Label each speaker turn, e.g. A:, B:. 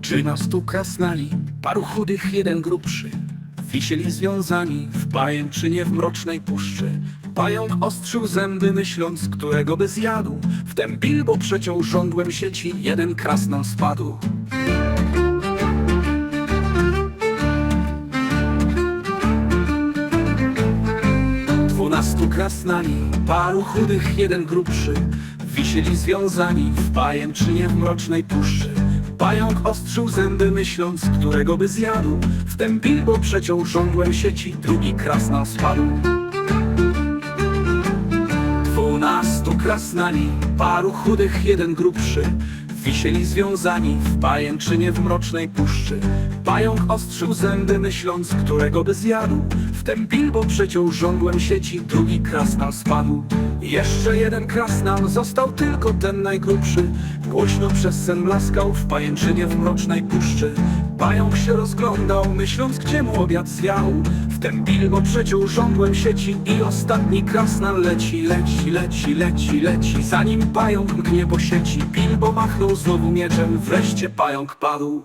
A: Trzynastu krasnali, paru chudych, jeden grubszy. Wisieli związani w pajęczynie w mrocznej puszczy. Pająk ostrzył zęby myśląc, którego by zjadł. Wtem Bilbo przeciął żądłem sieci, jeden krasnal spadł Dwunastu krasnali, paru chudych, jeden grubszy. Wisieli związani w pajęczynie w mrocznej puszczy. Pająk ostrzył zęby myśląc, którego by zjadł. Wtem Bilbo przeciął żądłem sieci, drugi krasnal spadł. Dwunastu krasnali, paru chudych, jeden grubszy Wisieli związani w pajęczynie w mrocznej puszczy. Pająk ostrzył zęby myśląc, którego by zjadł. Wtem Bilbo przeciął żądłem sieci, drugi krasnal spadł. Jeszcze jeden krasnal, został tylko ten najgrubszy. Głośno przez sen blaskał w pajęczynie w mrocznej puszczy Pająk się rozglądał, myśląc, gdzie mu obiad zwiał. Wtem Bilbo przeciął żądłem sieci i ostatni krasnal leci, leci, leci, leci, leci. Zanim pająk mgnie po sieci, Bilbo machnął znowu mieczem, wreszcie pająk padł